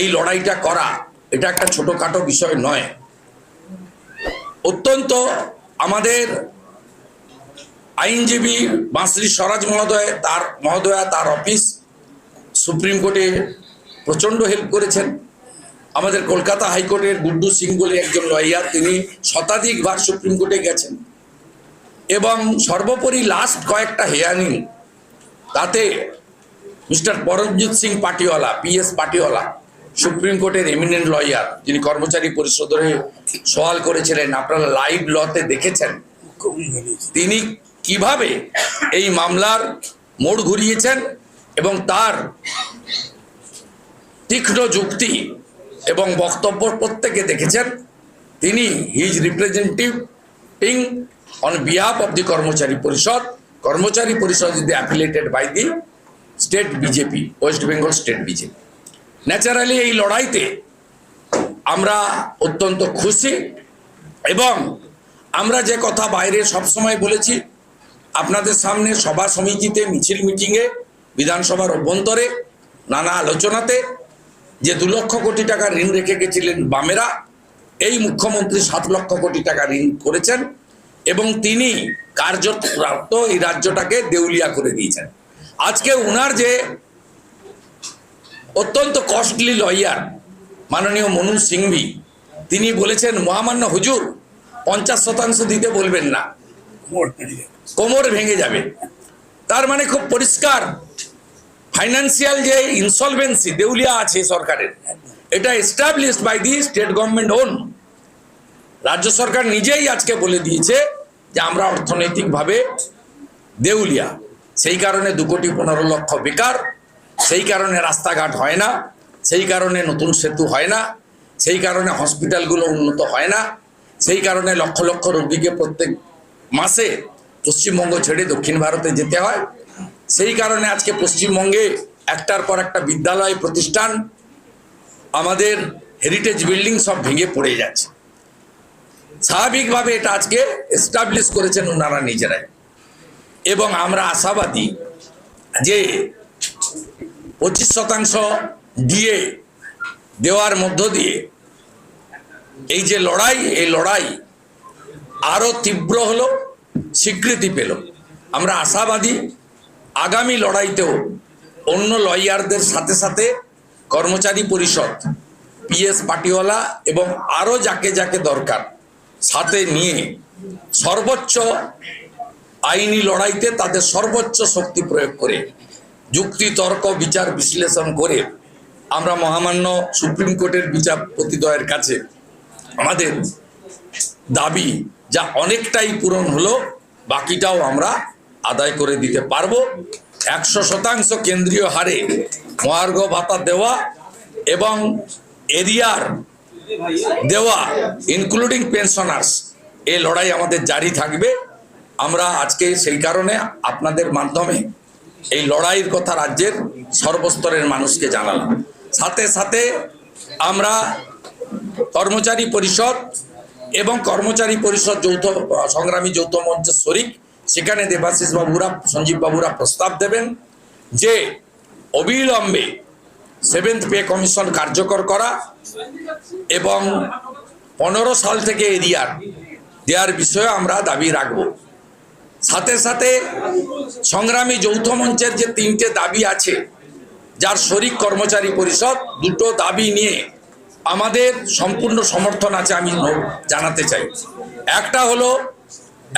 এই লড়াইটা করা, এটা একটা ছোটখাটো বিষয় নয়। অত্যন্ত আমাদের আইনজীবী বাঁশরি স্বরাজ মহোদয়, তার মহোদয়া, তার অফিস সুপ্রিম কোর্টে প্রচণ্ড হেল্প করেছেন। আমাদের কলকাতা হাইকোর্টের গুড্ডু সিং বলে একজন লয়ার, তিনি শতাধিকবার সুপ্রিম কোর্টে গেছেন। এবং সর্বোপরি লাস্ট কয়েকটা হেয়ারিং তাতে mister Paramjit Singh Patiwala PS Patiwala supreme কোর্টের এমিনেন্ট লয়ার যিনি কর্মচারী পরিষদের সওয়াল করেছিলেন, আপনারা লাইভ লতে দেখেছেন, তিনি কীভাবে এই মামলার মোড় ঘুরিয়েছেন এবং তার তীক্ষ্ণ যুক্তি এবং বক্তব্য প্রত্যেকে দেখেছেন। তিনি his representative on behalf of the Karmachari Parishad Karmachari Parishad is affiliated by the state BJP West Bengal state BJP naturally এই লড়াইতে আমরা অত্যন্ত খুশি এবং আমরা যে কথা বাইরে সবসময় বলেছি, আপনাদের সামনে সভা সমিতিতে, মিছিল মিটিংয়ে, বিধানসভার অভ্যন্তরে, নানা আলোচনাতে যে দু লক্ষ কোটি টাকা ঋণ রেখে গেছিলেন বামেরা, এই মুখ্যমন্ত্রী সাত লক্ষ কোটি টাকা ঋণ করেছেন এবং তিনি কার্যপ্রাপ্ত এই রাজ্যটাকে দেউলিয়া করে দিয়েছেন। আজকে উনার যে অত্যন্ত কস্টলি লয়ার মাননীয় মনু সিংভি। তিনি বলেছেন মহামান্য হুজুর পঞ্চাশ শতাংশ দিতে বলবেন না। কোমর ভেঙে যাবে। তার মানে খুব পরিষ্কার। ফাইন্যান্সিয়াল যে ইনসলভেন্সি দেউলিয়া আছে সরকারের এটা established by the state government own রাজ্য সরকার নিজেই আজকে বলে দিয়েছে যে আমরা অর্থনৈতিকভাবে দেউলিয়া। সেই কারণে দু কোটি পনেরো লক্ষ বেকার। সেই কারণে রাস্তাঘাট হয় না, সেই কারণে নতুন সেতু হয় না, সেই কারণে হসপিটালগুলো উন্নত হয় না, সেই কারণে লক্ষ লক্ষ রোগীকে প্রত্যেক মাসে পশ্চিমবঙ্গ ছেড়ে দক্ষিণ ভারতে যেতে হয়। সেই কারণে আজকে পশ্চিমবঙ্গে একটার পর একটা বিদ্যালয় প্রতিষ্ঠান আমাদের হেরিটেজ বিল্ডিং সব ভেঙে পড়ে যাচ্ছে। স্বাভাবিকভাবে এটা আজকে এস্টাবলিশ করেছেন ওনারা নিজেরাই। এবং আমরা আশাবাদী যে পঁচিশ শতাংশ দিয়ে দেওয়ার মধ্য দিয়ে এই যে লড়াই, এই লড়াই আরও তীব্র হলো, স্বীকৃতি পেল। আমরা আশাবাদী, আগামী লড়াইতেও অন্য লয়ারদের সাথে সাথে কর্মচারী পরিষদ, পিএস পাটিওয়ালা এবং আরও যাকে যাকে দরকার সাথে নিয়ে সর্বোচ্চ আইনি লড়াইতে তাদের সর্বোচ্চ শক্তি প্রয়োগ করে যুক্তি, তর্ক, বিচার, বিশ্লেষণ করে আমরা মহামান্য সুপ্রিম কোর্টের বিচারপতিদ্বয়ের কাছে আমাদের দাবি যা অনেকটাই পূরণ হলো, বাকিটাও আমরা আদায় করে দিতে পারব। একশো শতাংশ কেন্দ্রীয় হারে মহার্ঘ ভাতা দেওয়া এবং এরিয়ার দেওয়া ইনক্লুডিং পেনশনার্স এই লড়াই আমাদের জারি থাকবে। আমরা আজকে সেই কারণে আপনাদের মাধ্যমে এই লড়াইয়ের কথা রাজ্যের সর্বস্তরের মানুষকে জানালাম। সাথে সাথে আমরা কর্মচারী পরিষদ এবং কর্মচারী পরিষদ যৌথ, সংগ্রামী যৌথ মঞ্চের শরিক, সেখানে দেবাশিস বাবুরা সঞ্জীব বাবুরা প্রস্তাব দেবেন যে অবিলম্বে সেভেন্থ পে কমিশন কার্যকর করা এবং পনেরো সাল থেকে এরিয়ার দেওয়ার বিষয়ে আমরা দাবি রাখব। সাথে সাথে সংগ্রামী যৌথ মঞ্চের যে তিনটে দাবি আছে, যার শরিক কর্মচারী পরিষদ, দুটো দাবি নিয়ে আমাদের সম্পূর্ণ সমর্থন আছে আমি জানাতে চাই। একটা হলো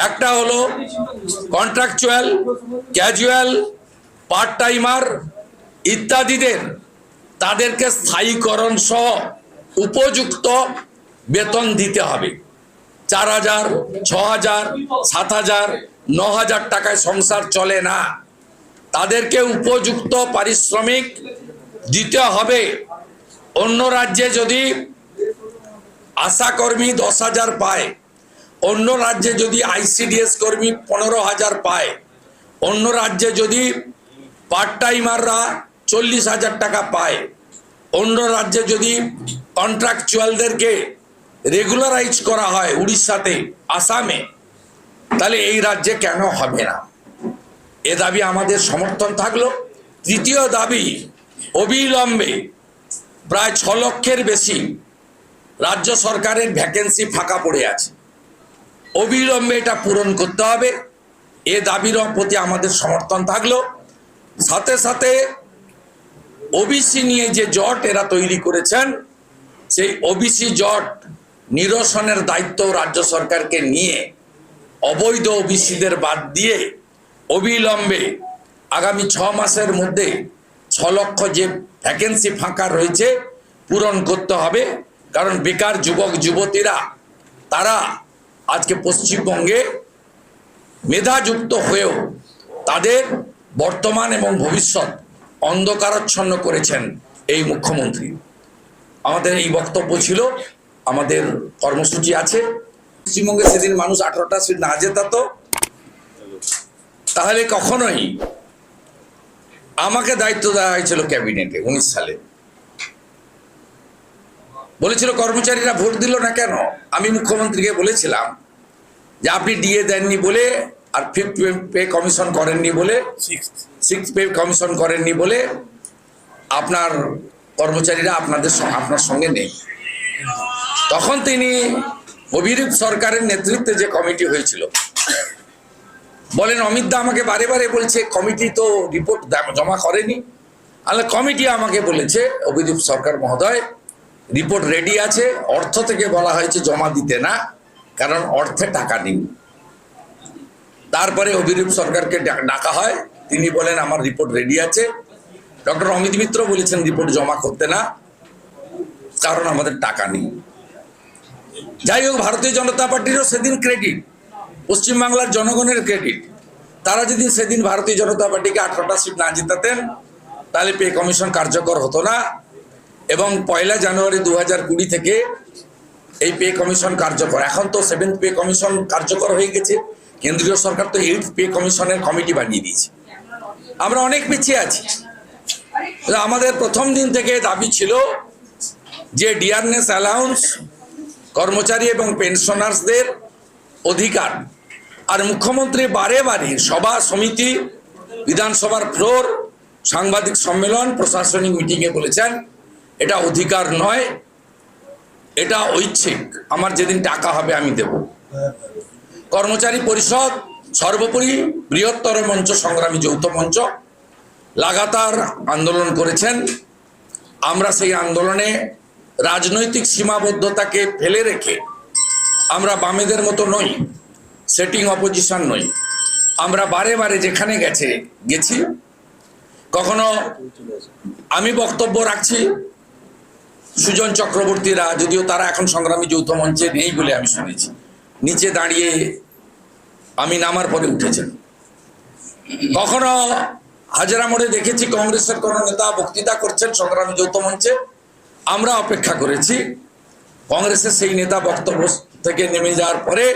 একটা হলো কন্ট্রাকচুয়াল ক্যাজুয়াল পার্ট টাইমার ইত্যাদিদের তাদেরকে স্থায়ীকরণ সহ উপযুক্ত বেতন দিতে হবে। চার হাজার, ছ হাজার, সাত হাজার ন হাজার টাকায় সংসার চলে না। তাদেরকে উপযুক্ত পারিশ্রমিক দিতে হবে। অন্য রাজ্যে যদি আশাকর্মী দশ হাজার পায়, অন্য রাজ্যে যদি আইসিডিএস কর্মী পনেরো হাজার পায়, অন্য রাজ্যে যদি পার্ট টাইমাররা চল্লিশ হাজার টাকা পায়, অন্য রাজ্যে যদি কন্ট্রাকচুয়ালদেরকে রেগুলারাইজ করা হয় উড়িষ্যাতে, আসামে তাহলে এই রাজ্যে কেন হবে না? এ দাবি আমাদের সমর্থন থাকল। তৃতীয় দাবি, অবিলম্বে প্রায় ছ লক্ষের বেশি রাজ্য সরকারের ভ্যাকেন্সি ফাঁকা পড়ে আছে। অবিলম্বে এটা পূরণ করতে হবে। এ দাবির প্রতি আমাদের সমর্থন থাকল। সাথে সাথে ওবিসি নিয়ে যে জট এরা তৈরি করেছেন, সেই ওবিসি জট নিরসনের দায়িত্ব রাজ্য সরকারকে নিয়ে অবৈধ ওবিসিদের বাদ দিয়ে অবিলম্বে আগামী ছ মাসের মধ্যে ছ লক্ষ যে ভ্যাকেন্সি ফাঁকা রয়েছে পূরণ করতে হবে। কারণ বেকার যুবক, যুবতীরা, তারা আজকে পশ্চিমবঙ্গে মেধাযুক্ত হয়েও তাদের বর্তমান এবং ভবিষ্যৎ অন্ধকারাচ্ছন্ন করেছেন এই মুখ্যমন্ত্রী। আমাদের এই বক্তব্য ছিল, আমাদের কর্মসূচি আছে। পশ্চিমবঙ্গে সেদিন মানুষ আঠারোটা সিট না জেতাত তাহলে কখনোই আমাকে দায়িত্ব দেওয়া হয়েছিল ক্যাবিনেটে উনিশ সালে। বলেছিল কর্মচারীরা ভোট দিল না কেন? আমি মুখ্যমন্ত্রীকে বলেছিলাম যে আপনি ডিএ দেননি বলে আর ফিফথ পে কমিশন করেননি বলে সিক্স পে কমিশন করেননি বলে আপনার কর্মচারীরা আপনাদের আপনার সঙ্গে নেই। তখন তিনি অভিরূপ সরকারের নেতৃত্বে যে কমিটি হয়েছিল। বলেন, অমিত দা আমাকে বারে বারে বলছে, কমিটি তো রিপোর্ট জমা করেনি। আলে কমিটি আমাকে বলেছে, অভিরূপ সরকার মহোদয়, রিপোর্ট রেডি আছে, অর্থ থেকে বলা হয়েছে জমা দিতে না, কারণ অর্থে টাকা নেই। তারপরে অভিরূপ সরকারকে ডাকা হয়। তিনি বলেন, আমার রিপোর্ট রেডি আছে। ডক্টর অমিত মিত্র বলেছেন, রিপোর্ট জমা করতে না, কারণ আমাদের টাকা নেই। যাই হোক, ভারতীয় জনতা পার্টিরও সেদিন ক্রেডিট পশ্চিমবাংলার জনগণের ক্রেডিট তারা যদি সেদিন ভারতীয় জনতা পার্টিকে আঠারোটা সিট না জেতাতেন, তাহলে পে কমিশন কার্যকর হতো না। এবং পয়লা জানুয়ারি দু কুড়ি থেকে এই পে কমিশন কার্যকর। এখন তো সেভেন্থ পে কমিশন কার্যকর হয়ে গেছে। কেন্দ্রীয় সরকার তো এইট পে কমিশনের কমিটি বানিয়ে দিয়েছে। আমরা অনেক পিছিয়ে আছি। আমাদের প্রথম দিন থেকে দাবি ছিল যে ডিয়ারনেস অ্যালাউন্স কর্মচারী এবং পেনশনার্সদের অধিকার। আর মুখ্যমন্ত্রী বারে বারে সভা, সমিতি, বিধানসভার ফ্লোর, সাংবাদিক সম্মেলন, প্রশাসনিক মিটিংয়ে বলেছেন, এটা অধিকার নয়, এটা ঐচ্ছিক, আমার যেদিন টাকা হবে আমি দেব। কর্মচারী পরিষদ সর্বোপরি বৃহত্তর মঞ্চ, সংগ্রামী যৌথ মঞ্চ, লাগাতার আন্দোলন করেছেন। আমরা সেই আন্দোলনে রাজনৈতিক সীমাবদ্ধতাকে ফেলে রেখে আমরা বামেদের মতো নই সেটিং অপোজিশন নই। আমরা বারে বারে যেখানে গেছে, গেছি। কখনো আমি বক্তব্য রাখছি, সুজন চক্রবর্তীরা, যদিও তারা এখন সংগ্রামী যৌথ মঞ্চে নেই বলে আমি শুনেছি। নিচে দাঁড়িয়ে আমি নামার পরে উঠেছেন। কখনো হাজারা মোড়ে দেখেছি কংগ্রেসের কোনো নেতা বক্তৃতা করছেন সংগ্রামী যৌথ মঞ্চে। আমরা অপেক্ষা করেছি। কংগ্রেসের সেই নেতা বক্তব্য থেকে নেমে যাওয়ার পরে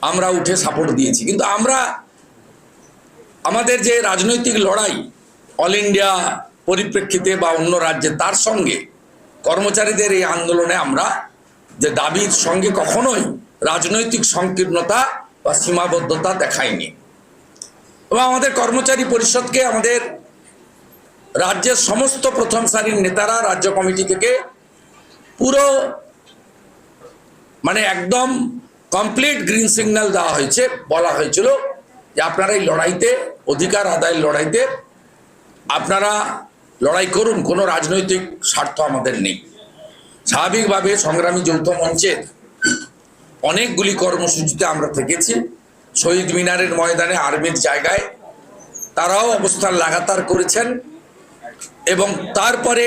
আমরা উঠে সাপোর্ট দিয়েছি। কিন্তু আমরা আমাদের যে রাজনৈতিক লড়াই অল ইন্ডিয়া পরিপ্রেক্ষিতে বা অন্য রাজ্যে, তার সঙ্গে কর্মচারীদের এই আন্দোলনে আমরা যে দাবির সঙ্গে কখনোই রাজনৈতিক সংকীর্ণতা বা সীমাবদ্ধতা দেখায়নি এবং আমাদের কর্মচারী পরিষদকে আমাদের রাজ্যের সমস্ত প্রথম সারির নেতারা রাজ্য কমিটি থেকে পুরো মানে একদম কমপ্লিট গ্রিন সিগন্যাল দেওয়া হয়েছে, বলা হয়েছিল যে আপনারা এই লড়াইতে, অধিকার আদায়ের লড়াইতে আপনারা লড়াই করুন, কোনো রাজনৈতিক স্বার্থ আমাদের নেই। স্বাভাবিকভাবে সংগ্রামী যৌথ মঞ্চের অনেকগুলি কর্মসূচিতে আমরা থেকেছি। শহীদ মিনারের ময়দানে আর্মির জায়গায় তারাও অবস্থান লাগাতার করেছেন। এবং তারপরে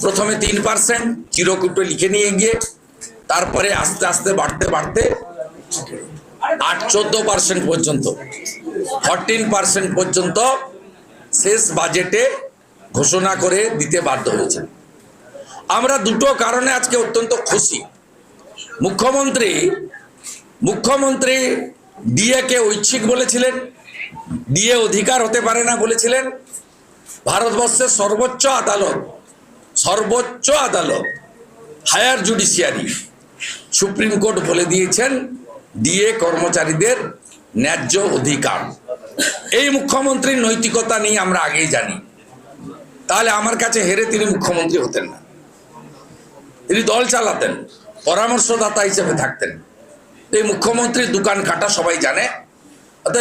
প্রথমে তিন পার্সেন্ট চিরকুটে লিখে নিয়ে গিয়ে তারপরে আস্তে আস্তে বাড়তে বাড়তে আট চোদ্দ পার্সেন্ট পর্যন্ত ফরটিন পার্সেন্ট পর্যন্ত শেষ বাজেটে ঘোষণা করে দিতে বাধ্য হয়েছে। আমরা দুটো কারণে আজকে অত্যন্ত খুশি। মুখ্যমন্ত্রী মুখ্যমন্ত্রী ডিএ কে ঐচ্ছিক বলেছিলেন ডিএ অধিকার হতে পারে না বলেছিলেন ভারতবর্ষের সর্বোচ্চ আদালত সর্বোচ্চ আদালত, হায়ার জুডিশিয়ারি। সুপ্রিম কোর্ট বলে দিয়েছেন, ডিএ কর্মচারীদের ন্যায্য অধিকার। এই মুখ্যমন্ত্রীর নৈতিকতা নিয়ে আমরা আগেই জানি। তাহলে আমার কাছে হেরে তিনি মুখ্যমন্ত্রী হতেন না। তিনি দল চালাতেন, পরামর্শদাতা হিসেবে থাকতেন। এই মুখ্যমন্ত্রীর দোকান কাটা সবাই জানে।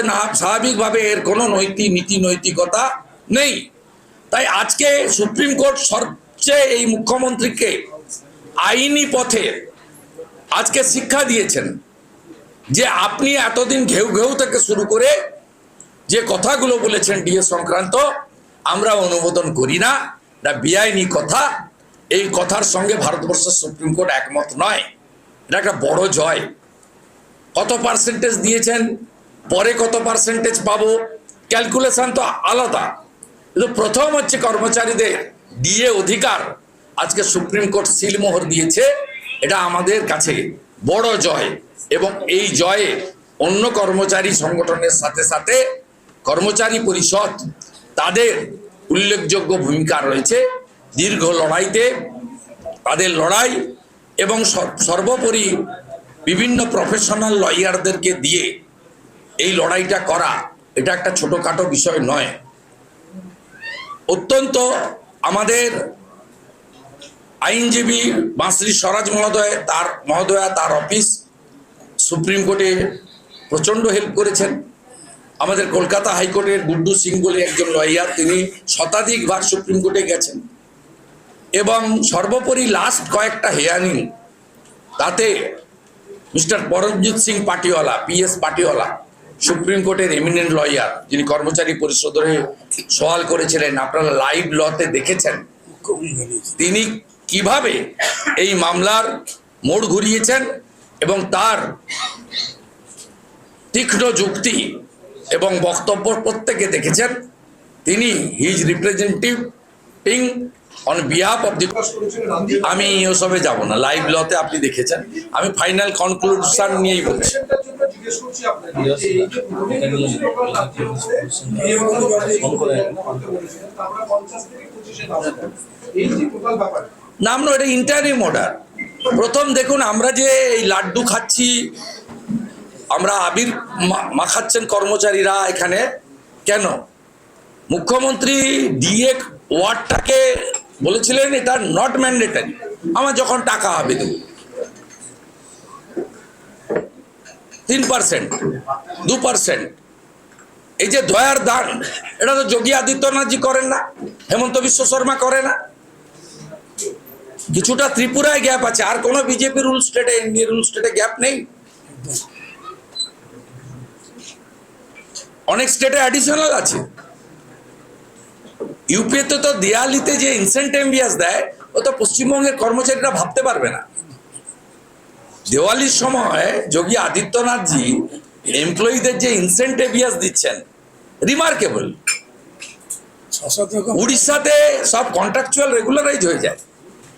না, স্বাভাবিকভাবে এর কোনো নৈতিক নীতি নৈতিকতা নেই। তাই আজকে সুপ্রিম কোর্ট সবচেয়ে এই মুখ্যমন্ত্রীকে আইনি পথে আজকে শিক্ষা দিয়েছেন যে আপনি এতদিন ঘেউ ঘেউ থেকে শুরু করে যে কথাগুলো বলেছেন ডিএ সংক্রান্ত, আমরা অনুমোদন করি না। এটা বেআইনি কথা। এই কথার সঙ্গে ভারতবর্ষের সুপ্রিম কোর্ট একমত নয়। এটা একটা বড় জয়। কত পার্সেন্টেজ দিয়েছেন? পরে কত পার্সেন্টেজ পাবো? ক্যালকুলেশন তো আলাদা। কিন্তু প্রথম হচ্ছে কর্মচারীদের দিয়ে অধিকার। আজকে সুপ্রিম কোর্ট সিলমোহর দিয়েছে, এটা আমাদের কাছে বড় জয় এবং এই জয়ে অন্য কর্মচারী সংগঠনের সাথে সাথে কর্মচারী পরিষদ তাদের উল্লেখযোগ্য ভূমিকা রয়েছে। দীর্ঘ লড়াইতে তাদের লড়াই এবং সর- সর্বোপরি বিভিন্ন প্রফেশনাল লয়ারদেরকে দিয়ে এই লড়াইটা করা, এটা একটা ছোটোখাটো বিষয় নয়। অত্যন্ত আমাদের আইনজীবী বাঁশরী স্বরাজ মহোদয়, তার মহোদয়া, তার অফিস সুপ্রিম কোর্টে প্রচণ্ড হেল্প করেছেন। আমাদের কলকাতা হাইকোর্টের গুড্ডু সিং বলে একজন লয়ার তিনি শতাধিকবার সুপ্রিম কোর্টে গেছেন। এবং সর্বোপরি লাস্ট কয়েকটা হেয়ারিং তাতে mister Paramjit Singh Patiwala PS Patiwala supreme কোর্টের এমিনেন্ট লয়ার যিনি কর্মচারী পরিষদের সওয়াল করেছিলেন আপনারা লাইভ লতে দেখেছেন তিনি কীভাবে এই মামলার মোড় ঘুরিয়েছেন এবং তার তীক্ষ্ণ যুক্তি এবং বক্তব্য প্রত্যেকে দেখেছেন। তিনি his representative on behalf of the আমি ওসবে যাব না। লাইভ লতে আপনি দেখেছেন। আমি ফাইনাল কনক্লুশন নিয়েই বলছি। না এটা ইন্টারিম অর্ডার প্রথম দেখুন, আমরা যে এই লাড্ডু খাচ্ছি, আমরা আবির মাখাচ্ছেন কর্মচারীরা এখানে। কেন? মুখ্যমন্ত্রী ডিএ ওয়ার্ডটাকে বলেছিলেন, এটা নট ম্যান্ডেটারি আমার যখন টাকা হবে দেবো। তিন পার্সেন্ট দু পার্সেন্ট এই যে দয়ার দান, এটা তো যোগী আদিত্যনাথজি করেন না, হেমন্ত বিশ্ব শর্মা করে না। কিছুটা ত্রিপুরায় গ্যাপ আছে, আর কোনো বিজেপি রুল স্টেটে এনডিএ রুল স্টেটে গ্যাপ নেই। অনেক স্টেটে অ্যাডিশনাল আছে। ইউপিতে তো দেয়ালিতে যে ইনসেন্টেভিয়াস দেয় ও তো পশ্চিমবঙ্গের কর্মচারীরা ভাবতে পারবে না। দেওয়ালির সময় যোগী আদিত্যনাথজি এমপ্লয়ীদের যে ইনসেন্টেভিয়াস দিচ্ছেন রিমার্কেবল উড়িষ্যাতে সব কন্ট্রাকচুয়াল রেগুলারাইজ হয়ে যায়।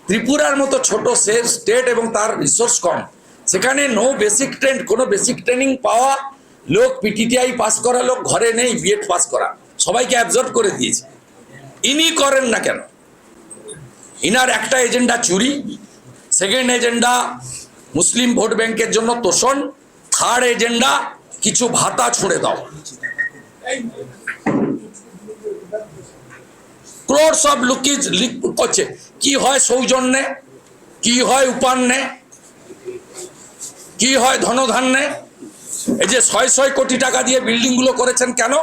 ত্রিপুরার মতো ছোট সেফ স্টেট এবং তার রিসোর্স কম। সেখানে নো বেসিক ট্রেন্ড কোনো বেসিক ট্রেনিং পাওয়া লোক পিটিটিআই পাস করা লোক ঘরে নেই বিএড পাস করা। সবাইকে অ্যাবজর্ব করে দিয়েছে। ইনি করেন না কেন? ইনার একটা এজেন্ডা চুরি, সেকেন্ড এজেন্ডা মুসলিম ভোট ব্যাংকের জন্য তোষণ, থার্ড এজেন্ডা কিছু ভাতা ছুঁড়ে দাও। ক্রোর্স অফ লুকিজ লিক করছে। কি হয় সৌজন্যে? কি হয় উপান্নে? কি হয় ধনধান্যে? এই যে ছয় ছয় কোটি টাকা দিয়ে বিল্ডিংগুলো করেছেন কেন?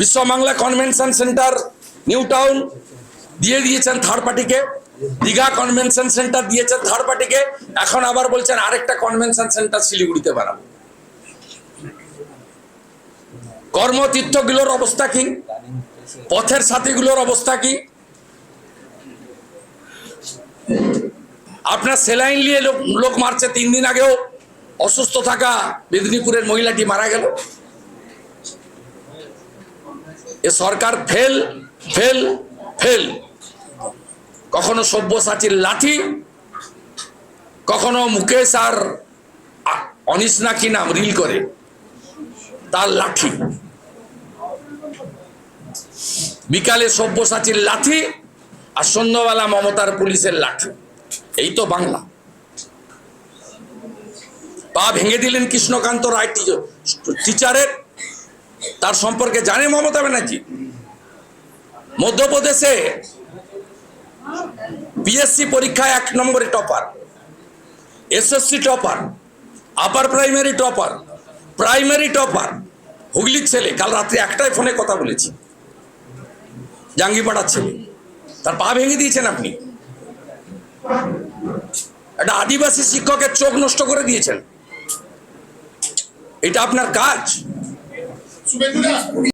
Biswa Bangla convention centre, new town, দিয়ে দিয়েছেন থার্ড পার্টিকে দীঘা কনভেনশন সেন্টার দিয়েছেন থার্ড পার্টিকে এখন আবার বলছেন আরেকটা কনভেনশন সেন্টার শিলিগুড়িতে বানাবো। কর্মতীর্থগুলোর অবস্থা কি? পথের সাথীগুলোর অবস্থা কি? আপনার সেলাইন নিয়ে লোক লোক মারছে, তিন দিন আগেও অসুস্থ থাকা মেদিনীপুরের মহিলাটি মারা গেল। সরকার ফেল ফেল ফেল। কখনো সব্যসাচীর লাঠি, কখনো মুকেশ আর অনিস না কি নাম রিল করে, তার লাঠি। বিকালে সব্যসাচীর লাঠি আর সন্ধ্যাবেলা মমতার পুলিশের লাঠি। এই তো বাংলা। পা ভেঙে দিলেন কৃষ্ণকান্ত রায় টিচারের তার সম্পর্কে জানে মমতা ব্যানার্জি। মধ্যপ্রদেশে বিএসসি পরীক্ষায় এক নম্বরে topper, SSC topper, upper primary topper primary topper, হুগলির ছেলে, কাল রাত্রে একটাই ফোনে কথা বলেছি। জাঙ্গিপাড়ার ছেলে, তার পা ভেঙে দিয়েছেন আপনি। একটা আদিবাসী শিক্ষকের চোখ নষ্ট করে দিয়েছেন। এটা আপনার কাজ? Subendura.